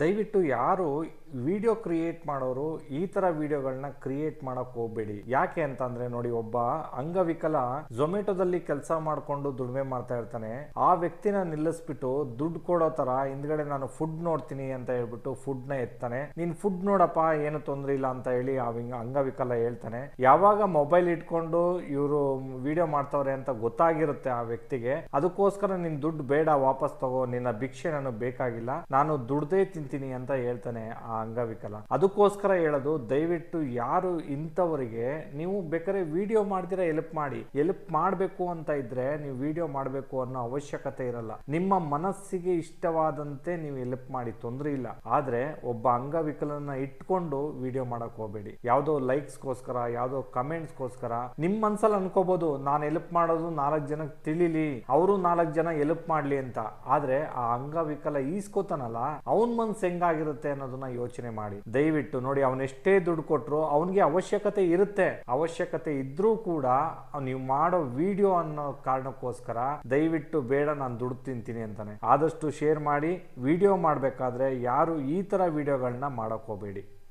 ದಯವಿಟ್ಟು ಯಾರು video create ಮಾಡೋರು ಈ ತರ ವಿಡಿಯೋಗಳನ್ನ ಕ್ರಿಯೇಟ್ ಮಾಡಕ್ ಹೋಗ್ಬೇಡಿ. ಯಾಕೆ ಅಂತಂದ್ರೆ ನೋಡಿ, ಒಬ್ಬ ಅಂಗವಿಕಲ ಝೊಮ್ಯಾಟೊದಲ್ಲಿ ಕೆಲಸ ಮಾಡ್ಕೊಂಡು ದುಡಿಮೆ ಮಾಡ್ತಾ ಇರ್ತಾನೆ. ಆ ವ್ಯಕ್ತಿನ ನಿಲ್ಲಿಸ್ಬಿಟ್ಟು ದುಡ್ಡು ಕೊಡೋ ತರ ಹಿಂದ್ಗಡೆ ನಾನು ಫುಡ್ ನೋಡ್ತೀನಿ ಅಂತ ಹೇಳ್ಬಿಟ್ಟು ಫುಡ್ನ ಎತ್ತಾನೆ. ನೀನ್ ಫುಡ್ ನೋಡಪ್ಪ, ಏನು ತೊಂದ್ರೆ ಇಲ್ಲ ಅಂತ ಹೇಳಿ ಆ ಅಂಗವಿಕಲ ಹೇಳ್ತಾನೆ. ಯಾವಾಗ ಮೊಬೈಲ್ ಇಟ್ಕೊಂಡು ಇವರು ವಿಡಿಯೋ ಮಾಡ್ತಾವ್ರೆ ಅಂತ ಗೊತ್ತಾಗಿರುತ್ತೆ ಆ ವ್ಯಕ್ತಿಗೆ. ಅದಕ್ಕೋಸ್ಕರ ನಿನ್ ದುಡ್ಡು ಬೇಡ, ವಾಪಸ್ ತಗೋ, ನಿನ್ನ ಭಿಕ್ಷೆ ನಾನು ಬೇಕಾಗಿಲ್ಲ. ನಾನು ದುಡ್ದೇ ತಿಂತೀನಿ ಅಂತ ಹೇಳ್ತಾನೆ ಆ ಅಂಗವಿಕಲ. ಅದಕ್ಕೋಸ್ಕರ ಹೇಳೋದು, ದಯವಿಟ್ಟು ಯಾರು ಇಂಥವರಿಗೆ, ನೀವು ಬೇಕಾದ್ರೆ ವಿಡಿಯೋ ಮಾಡ್ದಿರ ಎಲ್ಪ್ ಮಾಡಿ. ಎಲ್ಪ್ ಮಾಡಬೇಕು ಅಂತ ಇದ್ರೆ ನೀವು ವಿಡಿಯೋ ಮಾಡಬೇಕು ಅನ್ನೋ ಅವಶ್ಯಕತೆ ಇರಲ್ಲ. ನಿಮ್ಮ ಮನಸ್ಸಿಗೆ ಇಷ್ಟವಾದಂತೆ ನೀವು ಎಲ್ಪ್ ಮಾಡಿ, ತೊಂದರೆ ಇಲ್ಲ. ಆದ್ರೆ ಒಬ್ಬ ಅಂಗವಿಕಲನ ಇಟ್ಕೊಂಡು ವಿಡಿಯೋ ಮಾಡಕ್ ಹೋಗಬೇಡಿ. ಯಾವ್ದೋ ಲೈಕ್ಸ್ಗೋಸ್ಕರ ಯಾವ್ದೋ ಕಮೆಂಟ್ಸ್ಗೋಸ್ಕರ ನಿಮ್ ಮನ್ಸಲ್ಲಿ ಅನ್ಕೋಬಹುದು ನಾನು ಎಲ್ಪ್ ಮಾಡೋದು ನಾಲ್ಕು ಜನಕ್ಕೆ ತಿಳಿಲಿ, ಅವರು ನಾಲ್ಕು ಜನ ಎಲ್ಪ್ ಮಾಡ್ಲಿ ಅಂತ. ಆದ್ರೆ ಆ ಅಂಗವಿಕಲ ಈಸ್ಕೋತಾನಲ್ಲ, ಅವನ್ ಮನ್ಸ್ ಹೆಂಗಾಗಿರುತ್ತೆ ಅನ್ನೋದನ್ನ ಯೋಚನೆ ಮಾಡಿ. ದಯವಿಟ್ಟು ನೋಡಿ ಅವನೆಷ್ಟೇ ದುಡ್ಡು ಕೊಟ್ಟರು ಅವನಿಗೆ ಅವಶ್ಯಕತೆ ಇರುತ್ತೆ. ಅವಶ್ಯಕತೆ ಇದ್ರೂ ಕೂಡ ನೀವು ಮಾಡೋ ವಿಡಿಯೋ ಅನ್ನೋ ಕಾರಣಕ್ಕೋಸ್ಕರ ದಯವಿಟ್ಟು ಬೇಡ ನಾನು ದುಡ್ಡು ತಿಂತೀನಿ ಅಂತಾನೆ. ಆದಷ್ಟು ಶೇರ್ ಮಾಡಿ, ವಿಡಿಯೋ ಮಾಡಬೇಕಾದ್ರೆ ಯಾರು ಈ ತರ ವಿಡಿಯೋಗಳನ್ನ ಮಾಡಕ್ ಹೋಗ್ಬೇಡಿ.